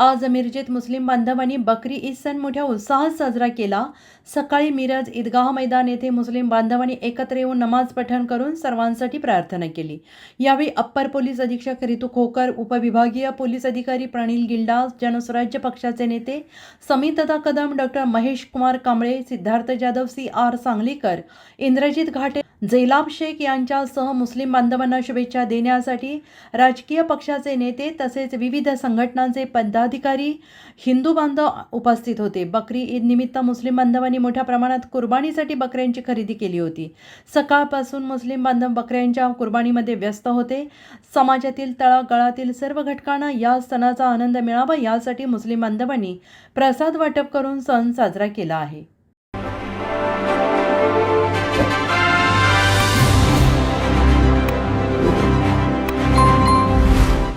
आज मिरजेत मुस्लिम बांधवांनी बकरी ईद सण मोठ्या उत्साहात साजरा केला. सकाळी मिरज ईदगाह मैदान येथे मुस्लिम बांधवांनी एकत्र येऊन नमाज पठण करून सर्वांसाठी प्रार्थना केली. यावेळी अप्पर पोलीस अधीक्षक रितू खोकर उपविभागीय पोलीस अधिकारी प्रणील गिल्डा जनस्वराज्य पक्षाचे नेते समितदा Kadam doctor Mahesh Kumar Kamble Siddharth Jadhav C R Sanglikar Indrajit Ghate जैलाब Shaikh यांच्यासह मुस्लिम बांधवांना शुभेच्छा देण्यासाठी राजकीय पक्षाचे नेते तसेच विविध संघटनांचे पदाधिकारी हिंदू बांधव उपस्थित होते. बकरी ईद निमित्त मुस्लिम बांधवांनी मोठ्या प्रमाणात कुर्बानीसाठी बकऱ्यांची खरेदी केली होती. सकाळपासून मुस्लिम बांधव बकऱ्यांच्या कुर्बानीमध्ये व्यस्त होते. समाजातील तळागळातील सर्व घटकांना या सणाचा आनंद मिळावा यासाठी मुस्लिम बांधवांनी प्रसाद वाटप करून सण साजरा केला आहे.